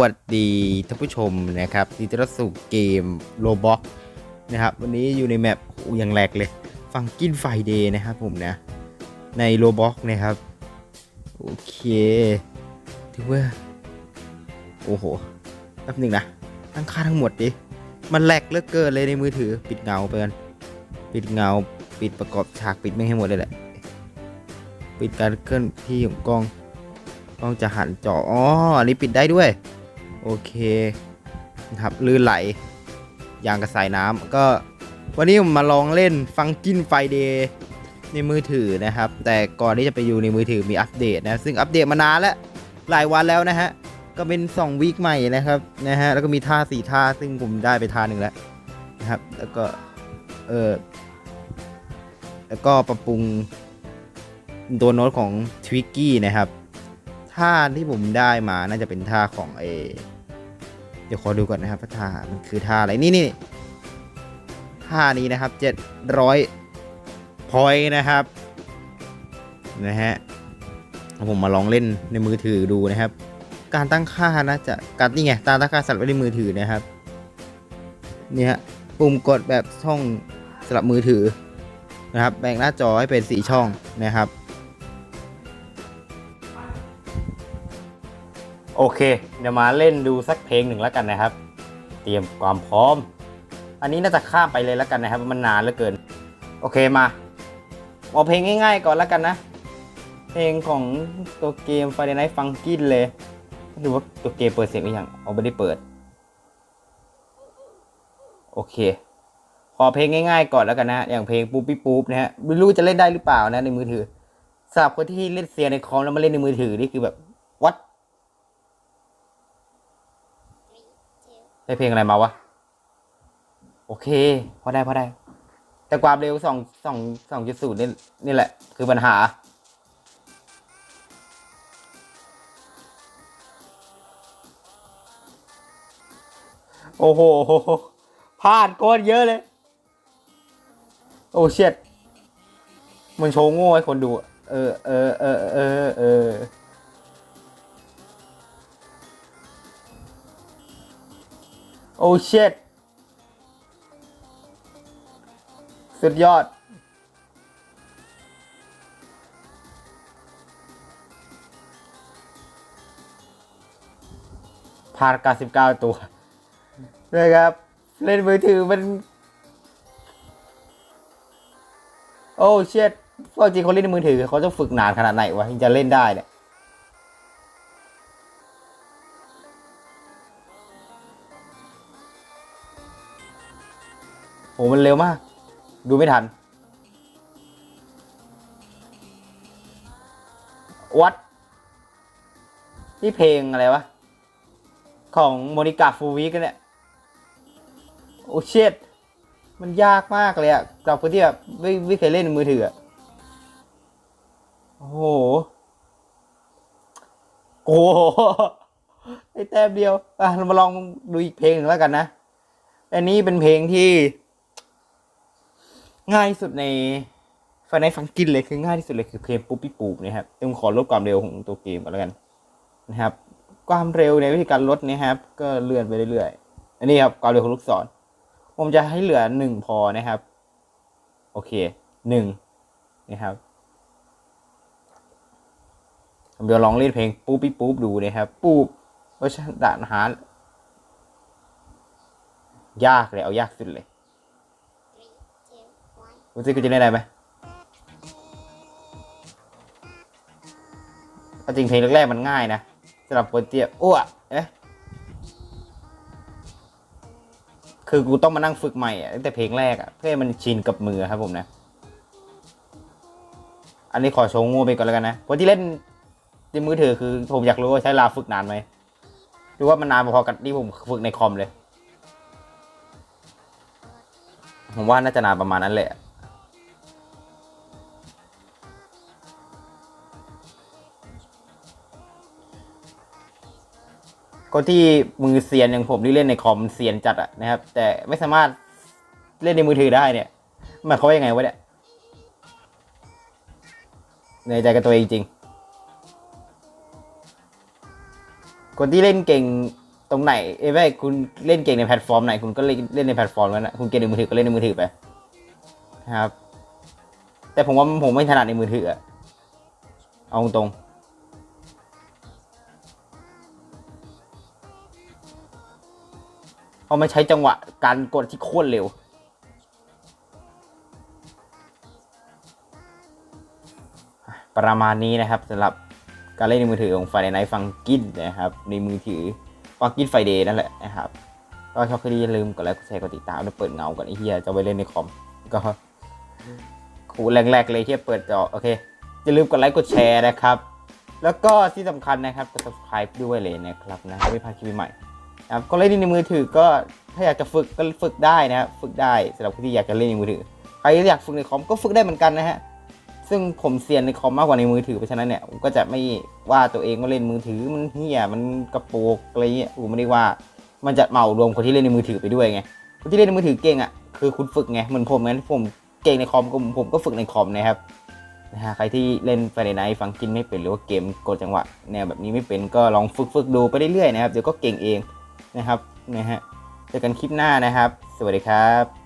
วัสดีท่านผู้ชมนะครับยินดีต้อนรับสู่เกมโลบ็อกนะครับวันนี้อยู่ในแมปโอ้ยังแหลกเลย ฟังกินไฟเดย์นะครับผมนะ ในโลบ็อกนะครับ โอเคถือว่า โอ้โหแป๊บหนึ่งนะ ตั้งค่าทั้งหมดดิ มันแหลกเลือเกินเลยในมือถือ ปิดเงาไปกัน ปิดเงา ปิดประกอบฉากปิดไม่ให้หมดเลยแหละ ปิดการเคลื่อนที่ของกล้องกล้องจะหันจอ อ๋อ อันนี้ปิดได้ด้วย โอเคนะครับลื่นไหลอย่างกระสายน้ำก็วันนี้ผมมาลองเล่นฟังกินไฟเดย์ในมือถือนะครับ แต่ก่อนที่จะไปอยู่ในมือถือมีอัปเดตนะซึ่งอัปเดตมานานแล้วหลายวันแล้วนะฮะก็เป็น 2 วีคใหม่นะครับนะฮะแล้วก็มีท่าสี่ท่าซึ่งผมได้ไปท่าหนึ่งแล้วนะครับ แล้วก็เออแล้วก็ปรับปรุงตัวโน้ตของทวิกกี้นะครับท่าที่ผมได้มาน่าจะเป็นท่าของเอเดี๋ยวขอดูก่อนนะครับว่าท่ามันคือท่าอะไรนี่นี่ท่านี้นะครับเจ็ดร้อยพอยนะครับนะฮะผมมาลองเล่นในมือถือดูนะครับ การตั้งค่านะจะการนี่ไงกาตั้งค่าสัตว์ไว้ในมือถือนะครับเนี่ยฮะปุ่มกดแบบช่องสลับมือถือนะครับแบ่งหน้าจอให้เป็นสีช่องนะครับ โอเค เดี๋ยวมาเล่นดูสักเพลงหนึ่งแล้วกันนะครับ เตรียมความพร้อม อันนี้น่าจะข้ามไปเลยแล้วกันนะครับ มันนานเหลือเกิน โอเคมาเอาเพลงง่ายๆก่อนแล้วกันนะ เพลงของตัวเกม Friday Night Funkin เลยดูว่าตัวเกมเปิดเสียงหรือยังเอาไม่ได้เปิด โอเค ขอเพลงง่ายๆก่อนแล้วกันนะ อย่างเพลงปูปี้ปู๊บนะฮะไม่รู้จะเล่นได้หรือเปล่านะในมือถือสำหรับคนที่เล่นเสียงในคอมแล้วมาเล่นในมือถือนี่คือแบบวัด ได้เพลงอะไรมาวะ โอเค พอได้พอได้ แต่ความเร็วสองสองสองจุดศูนย์นี่นี่แหละ คือปัญหา โอ้โหพลาดโคตรเยอะเลย โอ้เช็ดมันโชว์โง่ให้คนดู เออเออเออเออเออ เช็ดสุดยอดพาดการสิบเก้าตัวนะครับ เล่นมือถือมัน โอ้เช็ดพวกจริงคนเล่นในมือถือเขาต้องฝึกนานขนาดไหนวะถึงจะเล่นได้เนี่ย โหมันเร็วมาก ดูไม่ทัน วัด นี่เพลงอะไรวะ ของโมนิกาฟูวิกเนี่ย โอ้เชิดมันยากมากเลยอะสำหรับคนที่แบบไม่ไม่เคยเล่นมือถืออะโอ้โหโอ้โหไอแต้มเดียวอะเรามาลองดูอีกเพลงหนึ่งแล้วกันนะ อันนี้เป็นเพลงที่ ง่ายที่สุดในฟในฟังกินเลยคือง่ายที่สุดเลยคือเพลงปุ๊บปิ๊บปูบนะครับต้องขอลดความเร็วของตัวเกมก่อนแล้วกันนะครับ ความเร็วในวิธีการลดนะครับ ก็เลื่อนไปเรื่อยๆอันนี้ครับความเร็วของลูกศร ผมจะให้เหลือหนึ่งพอนะครับ โอเคหนึ่งนะครับผมจะลองเล่นเพลงปุ๊บปิ๊บปุ๊บดูนะครับปุ๊บเพราะฉะนั้นด่านหายากเลยเอายากสุดเลย รู้สึกกูจะได้ไหมจริงเพลงแรกๆมันง่ายนะสำหรับคนเตี้ยอ้วเอ๊ะคือกูต้องมานั่งฝึกใหม่อะตั้งแต่เพลงแรกอะเพื่อมันชินกับมือครับผมนะ อันนี้ขอโชว์ง่ไปก่อนแล้วกันนะคนที่เล่นในมือถือคือผมอยากรู้ว่าใช้เวลาฝึกนานไหมหรือว่ามันนานพอกับที่ผมฝึกในคอมเลย ผมว่าน่าจะนานประมาณนั้นแหละ คนที่มือเซียนอย่างผมที่เล่นในคอมเซียนจัดอะนะครับ แต่ไม่สามารถเล่นในมือถือได้เนี่ยมายควาว่ายังไงวะเนี่ยเหนื่อยใจกับตัวเองจริง คนที่เล่นเก่งตรงไหนเอ้ยคุณเล่นเก่งในแพลตฟอร์มไหนคุณก็เล่นเล่นในแพลตฟอร์มนั้นนะคุณเก่งในมือถือก็เล่นในมือถือไปนะครับ แต่ผมว่าผมไม่ถนัดในมือถืออะเอาตรงๆ ราะมันใช้จังหวะการกดที่โคตรเร็ว ประมาณนี้นะครับสำหรับการเล่นในมือถือของ Friday Night Funkin นะครับ ในมือถือ Funkin Friday นั่นแหละนะครับก็ชอบคดีอย่าลืมกดไลค์กดแชร์กดติดตามแล้วเปิดเงาก่อนไอ้เฮียจะไปเล่นในคอมก็คูแรกๆเลยที่เปิดจอโอเคอย่าลืมกดไลค์กดแชร์นะครับ แล้วก็ที่สำคัญนะครับกด subscribe ด้วยเลยนะครับนะไม่พลาดคลิปใหม่ นะครับก็เล่นในมือถือก็ถ้าอยากจะฝึกก็ฝึกได้นะครับฝึกได้สำหรับคนที่อยากจะเล่นในมือถือใครที่อยากฝึกในคอมก็ฝึกได้เหมือนกันนะฮะซึ่งผมเซียนในคอมมากกว่าในมือถือเพราะฉะนั้นเนี่ยผมก็จะไม่ว่าตัวเองว่าเล่นมือถือมันเฮียมันกระโปรงอะไรเงี้ยผมไม่ได้ว่ามันจะเหมารวมคนที่เล่นในมือถือไปด้วยไงคนที่เล่นในมือถือเก่งอะคือคุณฝึกไงเหมือนผมงั้นผมเก่งในคอมก็ผมก็ฝึกในคอมนะครับนะฮะใครที่เล่นไฟในไนฟังกินไม่เป็นหรือว่าเกมกดจังหวะแนวแบบนี้ไม่เป็นก็ลองฝึกฝึกดูไปเรื่อยๆนะครับเดี๋ยวก็เก่งเอง นะครับนะฮะเจอกันคลิปหน้านะครับ สวัสดีครับ